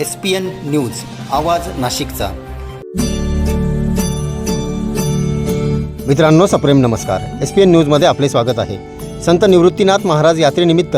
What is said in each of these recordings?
S P N news आवाज नाशिकचा. मित्रांनो सप्रेम नमस्कार. एस पी एन न्यूजमध्ये आपले स्वागत आहे. संत निवृत्तीनाथ महाराज यात्रेनिमित्त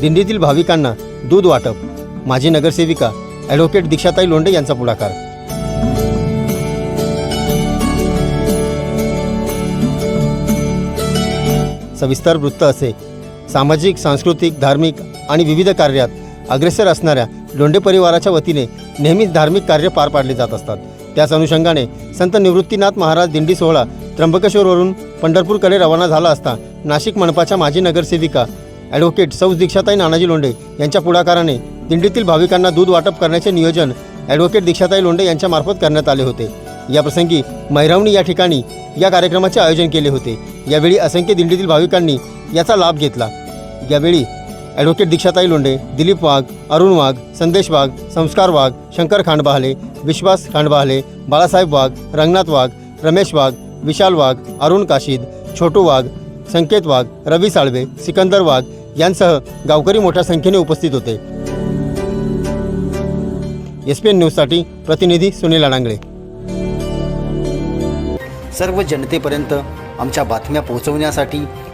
दिंडीतील भाविकांना दूध वाटप. माजी नगरसेविका ॲडव्होकेट दीक्षाताई लोंढे यांचा पुढाकार. सविस्तर वृत्त असे. सामाजिक सांस्कृतिक धार्मिक आणि विविध कार्यात अग्रेसर असणाऱ्या लोंढे परिवाराच्या वतीने नेहमीच धार्मिक कार्य पार पाडले जात असतात. त्याच अनुषंगाने संत निवृत्तीनाथ महाराज दिंडी सोहळा त्र्यंबकेश्वरवरून पंढरपूरकडे रवाना झाला असता नाशिक मनपाच्या माजी नगरसेविका ॲडव्होकेट सौ दीक्षाताई नानाजी लोंढे यांच्या पुढाकाराने दिंडीतील भाविकांना दूध वाटप करण्याचे नियोजन ॲडव्होकेट दीक्षाताई लोंढे यांच्यामार्फत करण्यात आले होते. याप्रसंगी मैरावणी या ठिकाणी या कार्यक्रमाचे आयोजन केले होते. यावेळी असंख्य दिंडीतील भाविकांनी याचा लाभ घेतला. यावेळी ॲडव्होकेट दीक्षाताई लोंढे दिलीप वाघ अरुण वाघ संदेश वाघ संस्कार वाघ शंकर खांडबहाले विश्वास खांडबहाले बाळासाहेब वाघ रंगनाथ वाघ रमेश वाघ विशाल वाघ अरुण काशीद छोटू वाघ संकेत वाघ रवी साळवे सिकंदर वाघ यांसह गावकरी मोठ्या संख्येने उपस्थित होते. एस पी एन न्यूजसाठी प्रतिनिधी सुनील अडांगळे. सर्व जनतेपर्यंत आमच्या बातम्या पोहोचवण्यासाठी